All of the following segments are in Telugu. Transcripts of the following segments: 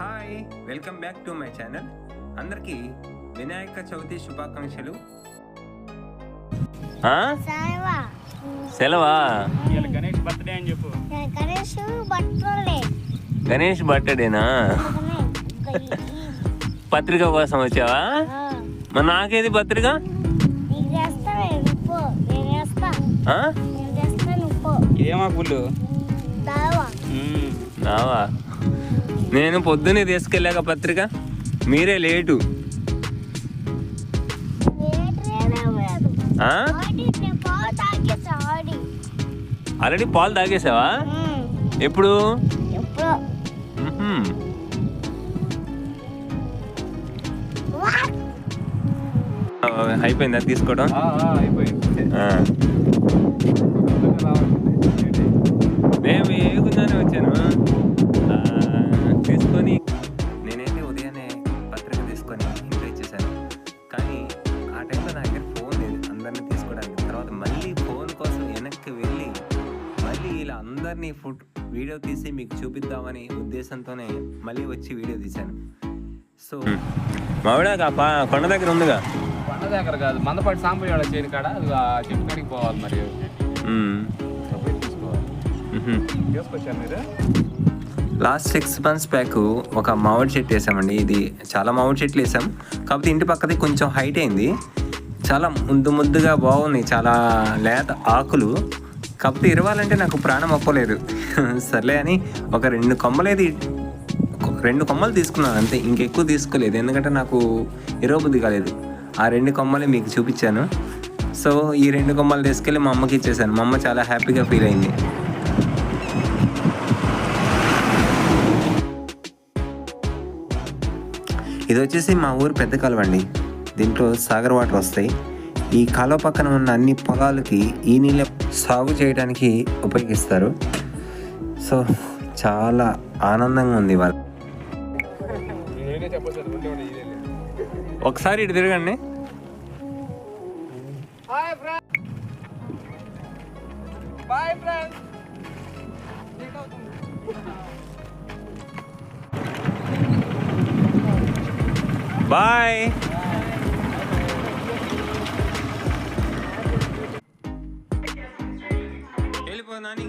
Hi welcome back to my channel. అందరికీ వినాయక చవితి శుభాకాంక్షలు. సెలవా? గణేష్ బర్త్డే అని చెప్పు. గణేష్ బట్టలే గణేష్ బర్త్డేనా? పత్రిక కోసం వచ్చావా? మరి నాకేది పత్రిక? ఏమా పుల్లు? దావా. నావా నేను పొద్దున్నే తీసుకెళ్ళాక పత్రిక. మీరే లేటు. ఏ ఆల్రెడీ పాలు తాగేసావా? ఎప్పుడు? అయిపోయిందా తీసుకోవడం. మేము ఏగుందానే వచ్చాను. అందరినీ ఫుడ్ వీడియో తీసి మీకు చూపిద్దామని ఉద్దేశంతోనే మళ్ళీ వచ్చి వీడియో తీశాను. సో మావిడ కొండ దగ్గర ఉందిగా? పండ దగ్గర కాదు. మందపాటి సాంబయ్య వాళ్ళ చేను కాడ. చెట్టు కాడికి పోవాలి మరి. లాస్ట్ సిక్స్ మంత్స్ బ్యాక్ ఒక మామిడి చెట్టు వేసామండి. ఇది చాలా మామిడి చెట్లు వేసాం. కాకపోతే ఇంటి పక్కది కొంచెం హైట్ అయింది. చాలా ముద్దు ముద్దుగా బాగున్నాయి చాలా లేత ఆకులు. కప్పు ఇరవాలంటే నాకు ప్రాణం అప్పలేదు. సర్లే అని ఒక రెండు కొమ్మలేది రెండు కొమ్మలు తీసుకున్నాను అంతే ఇంకెక్కువ తీసుకోలేదు. ఎందుకంటే నాకు ఇరవబుద్ధి కాలేదు. ఆ రెండు కొమ్మలే మీకు చూపించాను. సో ఈ రెండు కొమ్మలు తీసుకెళ్ళి మా అమ్మకి ఇచ్చేసాను. మా అమ్మ చాలా హ్యాపీగా ఫీల్ అయింది. ఇది వచ్చేసి మా ఊరు పెద్ద కలవండి అండి. దీంట్లో సాగర్ వాటర్ వస్తాయి. ఈ కాలువ పక్కన ఉన్న అన్ని పొలాలకి ఈ నీళ్ళ సాగు చేయడానికి ఉపయోగిస్తారు. సో చాలా ఆనందంగా ఉంది వాళ్ళు ఒకసారి ఇటు తిరగండి. బాయ్. ఫ్రెండ్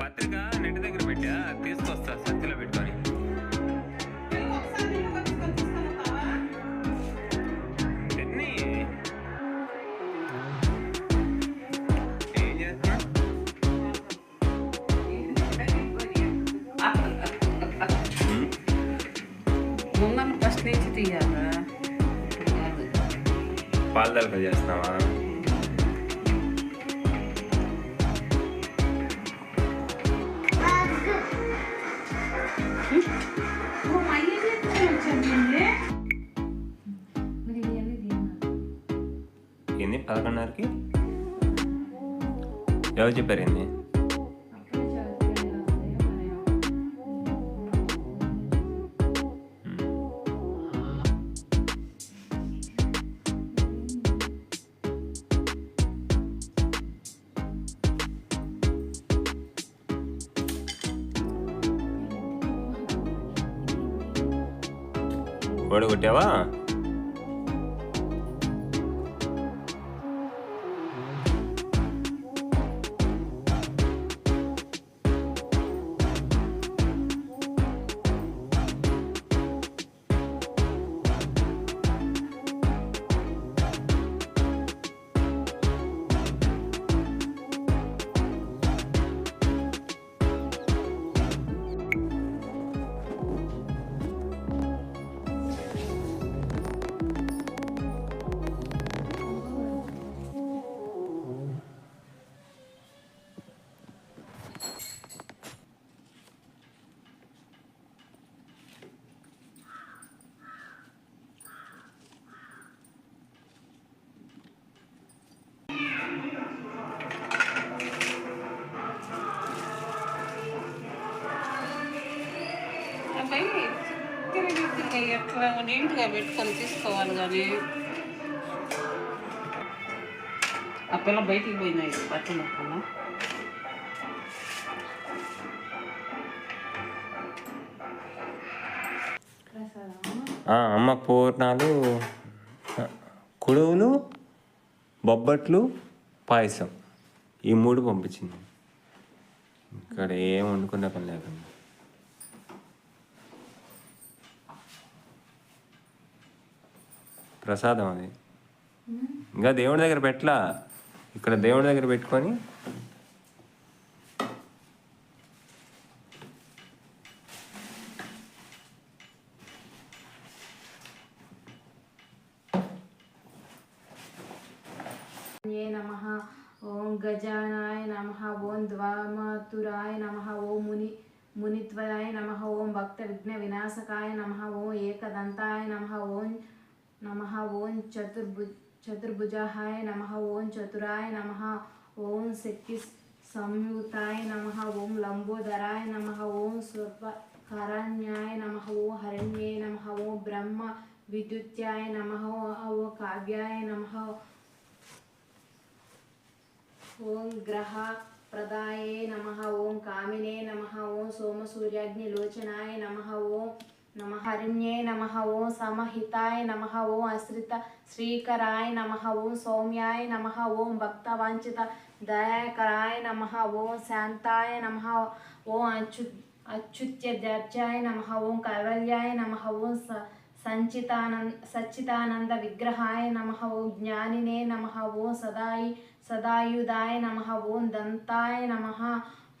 పత్రిక నెట్ దగ్గర పెట్టా? ముందన్న ఫస్ట్ నుంచి తీయాలా ఇప్పుడు కాదు పాలు తలక చేస్తున్నావా ఏంది పదకొండున్నరకి ఎవరు చెప్పారు ఏంది ఓడగొట్టావా మేము నీట్గా పెట్టుకొని తీసుకోవాలి కానీ. ఆ పిల్ల బయటికి పోయినాయి బట్టలు కన్నా అమ్మ పూర్ణాలు కుడువులు బొబ్బట్లు పాయసం. ఈ మూడు పంపించింది. ఇక్కడ ఏం వండుకునే పని లేకుండా. प्रसाद इंका देवन दरला इक देव दी गजानाय नम ओं द्वामुराय नम ओं मुनि मुनिवराय नम ओं भक्त विघ्न विनाशकाय नम ओं एकदंताय नम ओं नमः ओं चतुर्भुज चतुर्भुजाय नमः ओं चतुराय नमः ओं शक्ति संयुताय नमः ओं लंबोदराय नमः ओं स्वपकारण्याय नमः ओं हरण्ये नमः ओं ब्रह्म विद्युत्याय नमः ओ काव्याय नमः ओं ग्रह प्रदाये नमः ओं कामिने नमः ओं सोमसूर्याग्निलोचनाय नमः ओं నమ హరిణ్యే నమ ఓం సమహితాయ నమ ఓం అశ్రిత శ్రీకరాయ నమ ఓం సౌమ్యాయ నమ ఓం భక్తవాంఛిత దయాకరాయ నమ ఓం శాంతాయ నమ ఓం అచ్యు అచ్యుత్యధ్యాయ నమ ఓం కైవల్యాయ నమ ఓం స సంచితానంద సచ్చితానంద విగ్రహాయ నమ ఓం జ్ఞానినే నమ ఓం సదాయి సదాయుధాయ నమ ఓం దంతాయ నమ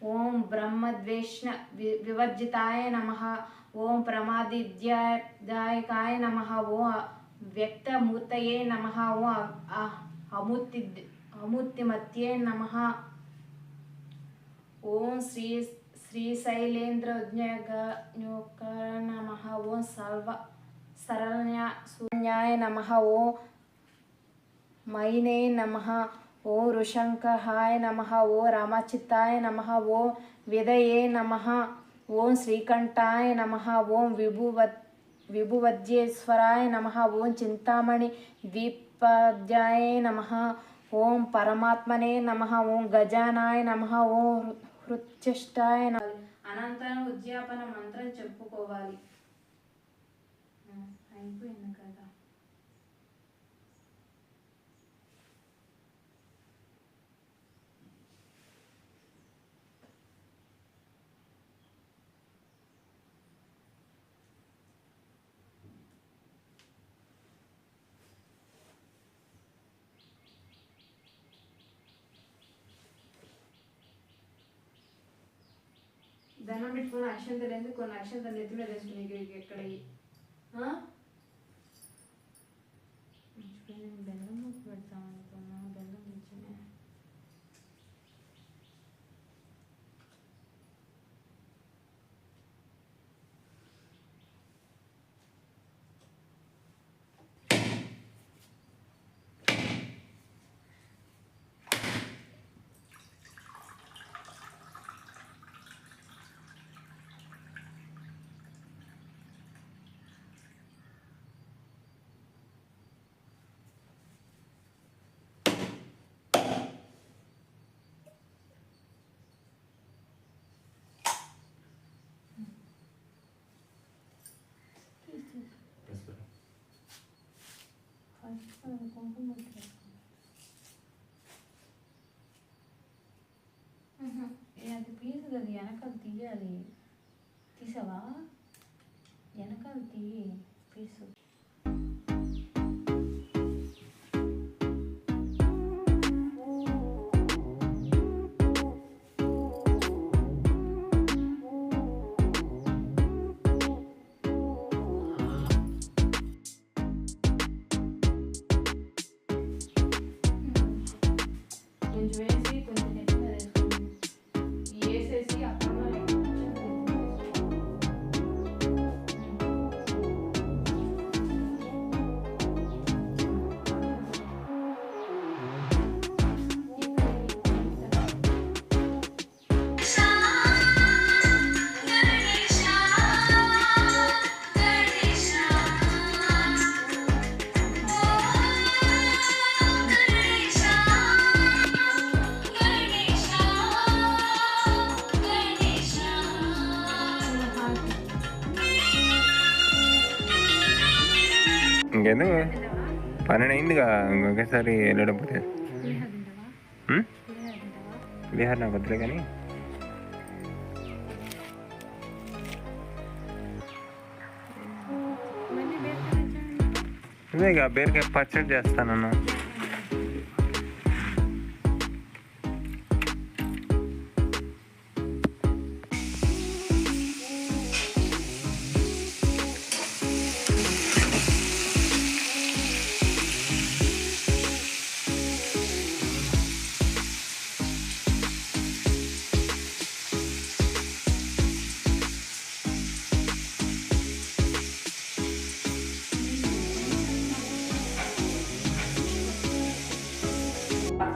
ఓం బ్రహ్మద్వేష్ణ వి వివర్జితాయ నమ ఓం ప్రమాదిద్యాయకాయ నమ ఓం వ్యక్తమూర్తయే నమ ఓం అ- అమూర్తి అమూర్తిమత్యే నమ ఓం శ్రీ శ్రీశైలేంద్ర నమ ఓం సర్వ శరణ్య శూన్యాయ నమ ఓం మైనే నమ ఓ ఋషంకహాయ నమ ఓ రామచిత్తాయ నమ ఓ విదయే నమ ఓం శ్రీకంఠాయ నమ ఓం విభువ విభువద్యేశ్వరాయ నమ ఓం చింతామణి ద్వీపాధ్యాయ నమ ఓం పరమాత్మనే నమ ఓం గజానాయ నమ ఓం హృత్యష్టాయ నమ. అనంతరం ఉద్యాపన మంత్రం చెప్పుకోవాలి. అయిపోయింది కదా. దండం పెట్టుకొని అక్షంతలు వేసి కొన్ని అక్షంతలు నెత్తి మీద వేసి ఎక్కడ తీయాలి తీసావా? వెనకాల తీయి పీసు పన్నెండు అయిందిగా ఇంకొకసారి వెళ్ళడపోతే పులిహార నాకు వద్దులే కానీ. అదే ఇక బీరకాయ పచ్చడి చేస్తానన్నా.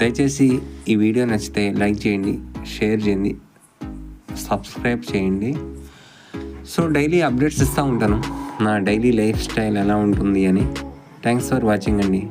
దయచేసి ఈ వీడియో నచ్చితే లైక్ చేయండి షేర్ చేయండి సబ్స్క్రైబ్ చేయండి. సో డైలీ అప్డేట్స్ ఇస్తూ ఉంటాను. నా డైలీ లైఫ్ స్టైల్ ఎలా ఉంటుంది అని. థ్యాంక్స్ ఫర్ వాచింగ్ అండి.